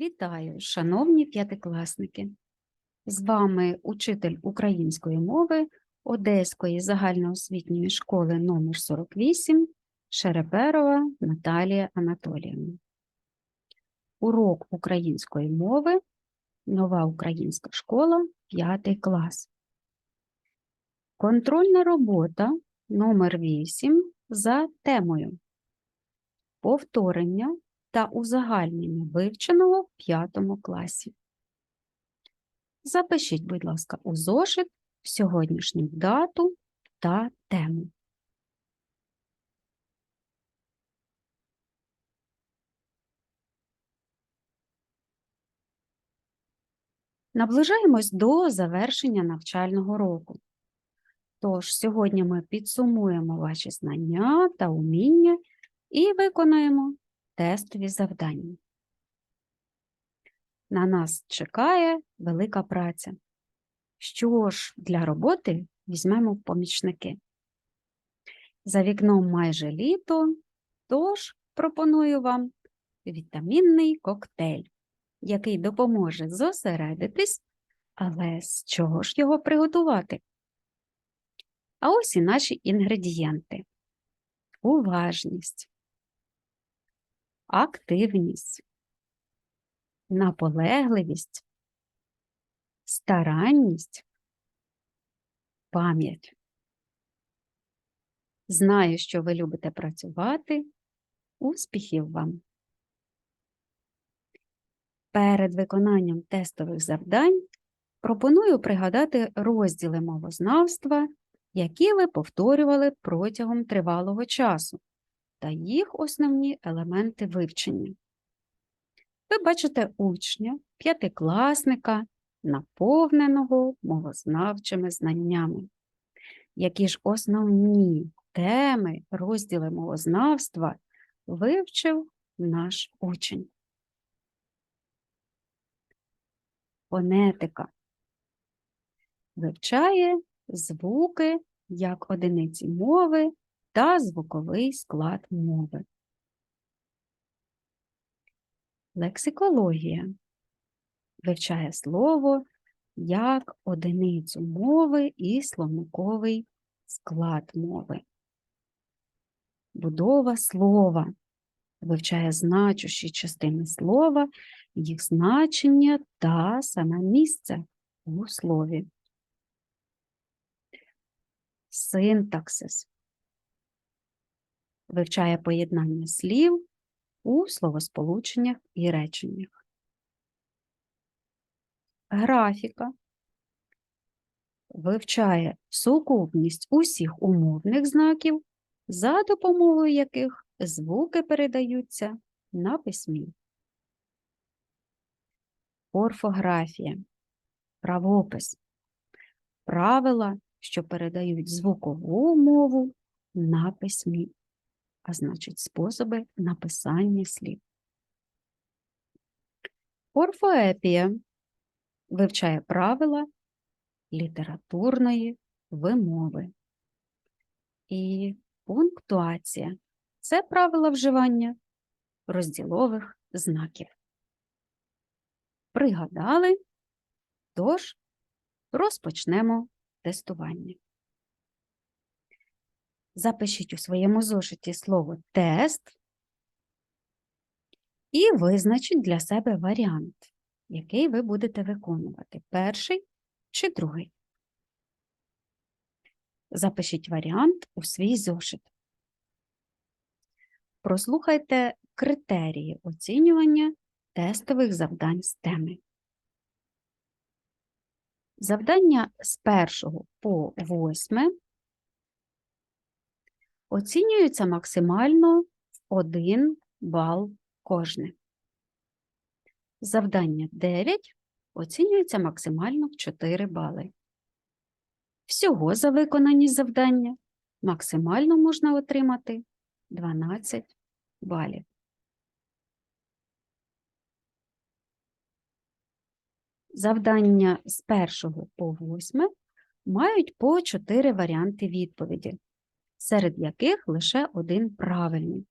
Вітаю, шановні п'ятикласники! З вами учитель української мови Одеської загальноосвітньої школи номер 48 Шереперова Наталія Анатоліївна. Урок української мови Нова українська школа 5 клас. Контрольна робота номер 8 за темою Повторення та узагальнення вивченого в 5 класі. Запишіть, будь ласка, у зошит сьогоднішню дату та тему. Наближаємось до завершення навчального року. Тож сьогодні ми підсумуємо ваші знання та уміння і виконаємо тестові завдання. На нас чекає велика праця. Що ж для роботи візьмемо помічники? За вікном майже літо, тож пропоную вам вітамінний коктейль, який допоможе зосередитись, але з чого ж його приготувати? А ось і наші інгредієнти: уважність, активність, наполегливість, старанність, пам'ять. Знаю, що ви любите працювати. Успіхів вам! Перед виконанням тестових завдань пропоную пригадати розділи мовознавства, які ви повторювали протягом тривалого часу та їх основні елементи вивчення. Ви бачите учня, п'ятикласника, наповненого мовознавчими знаннями. Які ж основні теми, розділи мовознавства вивчив наш учень? Фонетика вивчає звуки як одиниці мови та звуковий склад мови. Лексикологія вивчає слово як одиницю мови і словниковий склад мови. Будова слова вивчає значущі частини слова, їх значення та саме місце у слові. Синтаксис вивчає поєднання слів у словосполученнях і реченнях. Графіка вивчає сукупність усіх умовних знаків, за допомогою яких звуки передаються на письмі. Орфографія, правопис, правила, що передають звукову мову на письмі а значить способи написання слів. Орфоепія вивчає правила літературної вимови. І пунктуація це правила вживання розділових знаків. Пригадали, тож розпочнемо тестування. Запишіть у своєму зошиті слово тест і визначіть для себе варіант, який ви будете виконувати перший чи другий. Запишіть варіант у свій зошит. Прослухайте критерії оцінювання тестових завдань з теми. Завдання з 1 по 8 оцінюється максимально в 1 бал кожне. Завдання 9 оцінюється максимально в 4 бали. Всього за виконані завдання максимально можна отримати 12 балів. Завдання з 1 по 8 мають по 4 варіанти відповіді серед яких лише один правильний.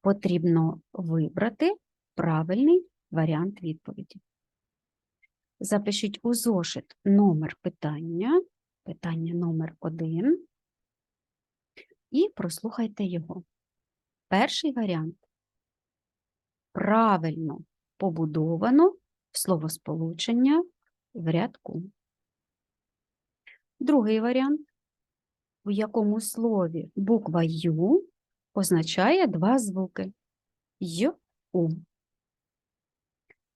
Потрібно вибрати правильний варіант відповіді. Запишіть у зошит номер питання, питання номер 1 і прослухайте його. Перший варіант. Правильно побудовано словосполучення в рядку. Другий варіант, у якому слові буква Ю означає два звуки Й, У.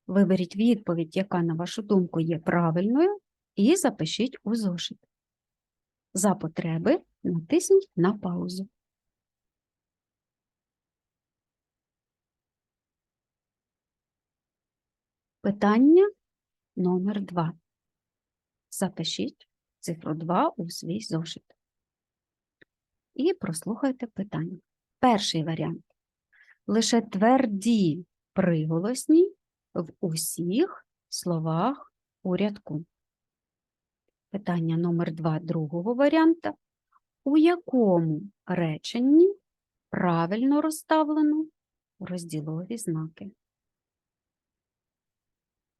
Виберіть відповідь, яка, на вашу думку, є правильною, і запишіть у зошит. За потреби натисніть на паузу. Питання номер 2. Запишіть цифру 2 у свій зошит. І прослухайте питання. Перший варіант. Лише тверді приголосні в усіх словах у рядку. Питання номер 2 другого варіанта. У якому реченні правильно розставлено розділові знаки?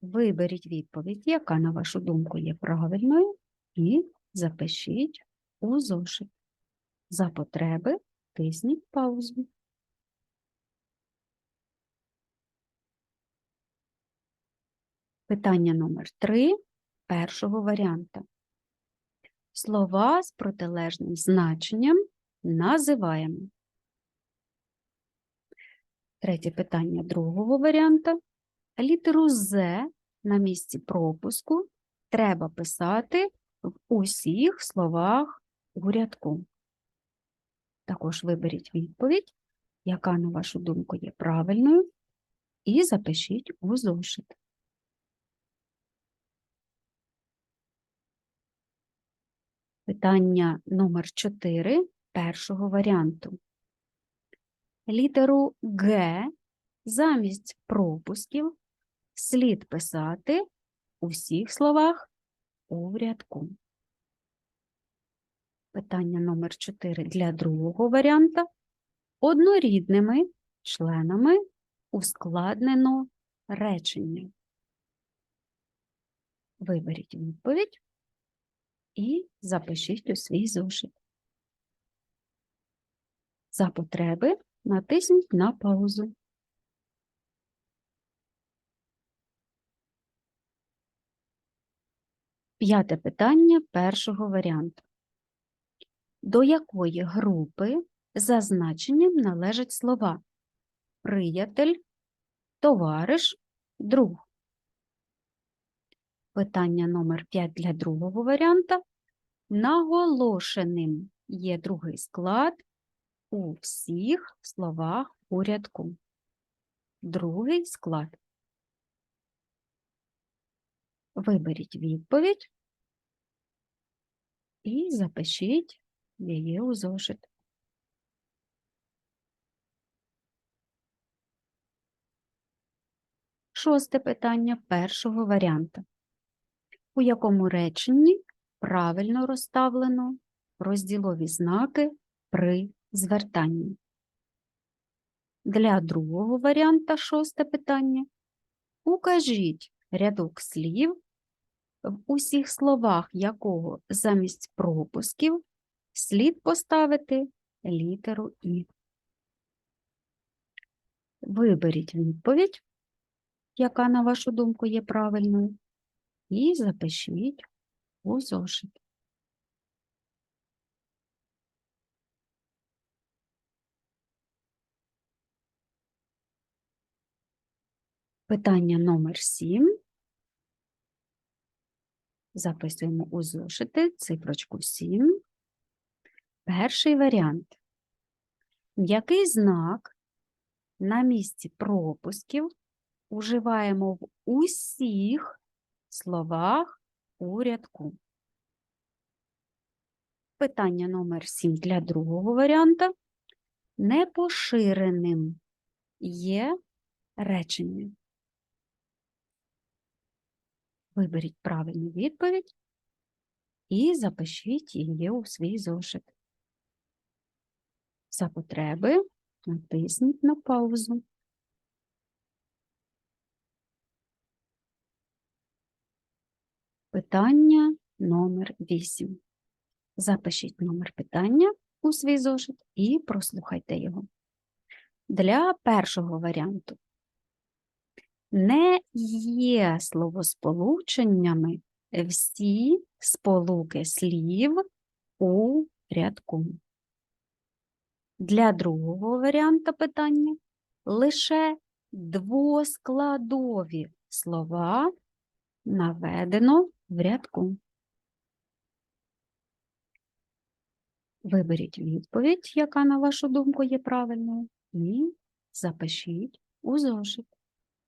Виберіть відповідь, яка, на вашу думку, є правильною, і запишіть у зошит. За потреби тисніть паузу. Питання номер 3 першого варіанта. Слова з протилежним значенням називаємо. Третє питання другого варіанта. Літеру З на місці пропуску треба писати в усіх словах у рядку. Також виберіть відповідь, яка, на вашу думку, є правильною, і запишіть у зошит. Питання номер 4 першого варіанту. Літеру Г замість пропусків слід писати у всіх словах у рядку. Питання номер 4 для другого варіанта. Однорідними членами ускладнено речення. Виберіть відповідь і запишіть у свій зошит. За потреби натисніть на паузу. П'яте питання першого варіанту. До якої групи за значенням належать слова приятель, товариш, друг? Питання номер 5 для другого варіанта. Наголошеним є другий склад у всіх словах у рядку. Другий склад. Виберіть відповідь і запишіть її у зошит. Шосте питання першого варіанта. У якому реченні правильно розставлено розділові знаки при звертанні? Для другого варіанта шосте питання. Укажіть рядок слів, в усіх словах якого замість пропусків слід поставити літеру І. Виберіть відповідь, яка, на вашу думку, є правильною, і запишіть у зошит. Питання номер 7. Записуємо у зошити цифрочку 7. Перший варіант. Який знак на місці пропусків уживаємо в усіх словах у рядку? Питання номер 7 для другого варіанта. Непоширеним є речення. Виберіть правильну відповідь і запишіть її у свій зошит. За потреби натисніть на паузу. Питання номер 8. Запишіть номер питання у свій зошит і прослухайте його. Для першого варіанту не є словосполученнями всі сполуки слів у рядку. Для другого варіанта питання лише двоскладові слова наведено в рядку. Виберіть відповідь, яка, на вашу думку, є правильною, і запишіть у зошит.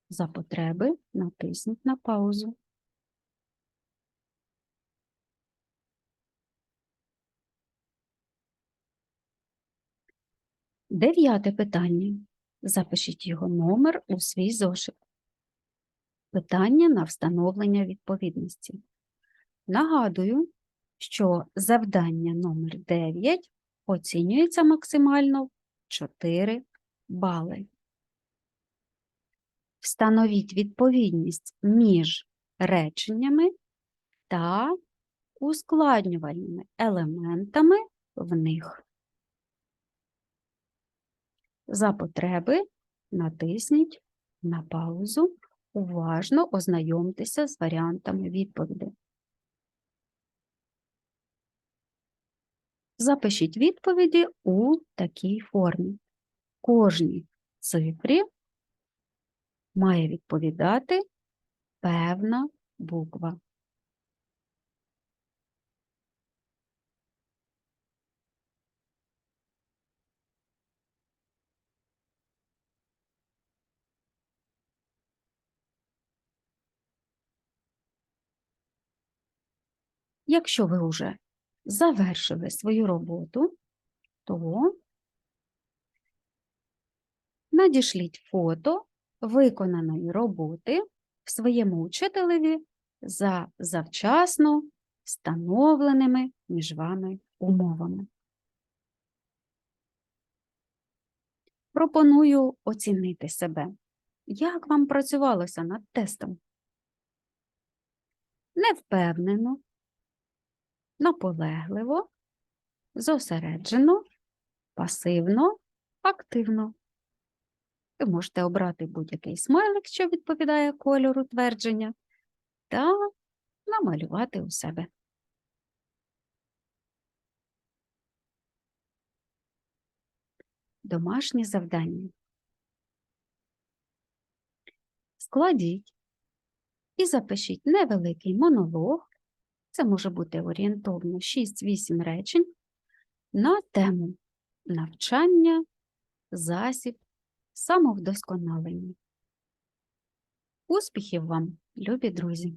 За потреби натисніть на паузу. Дев'яте питання. Запишіть його номер у свій зошит. Питання на встановлення відповідності. Нагадую, що завдання номер 9 оцінюється максимально в 4 бали. Встановіть відповідність між реченнями та ускладнювальними елементами в них. За потреби натисніть на паузу, уважно ознайомтеся з варіантами відповідей. Запишіть відповіді у такій формі. Кожній цифрі має відповідати певна буква. Якщо ви вже завершили свою роботу, то надішліть фото виконаної роботи в своєму учителеві за завчасно встановленими між вами умовами. Пропоную оцінити себе. Як вам працювалося над тестом? Невпевнено, наполегливо, зосереджено, пасивно, активно. Ви можете обрати будь-який смайлик, що відповідає кольору твердження, та намалювати у себе. Домашнє завдання. Складіть і запишіть невеликий монолог, це може бути орієнтовно 6-8 речень, на тему навчання, засіб, самовдосконалення. Успіхів вам, любі друзі!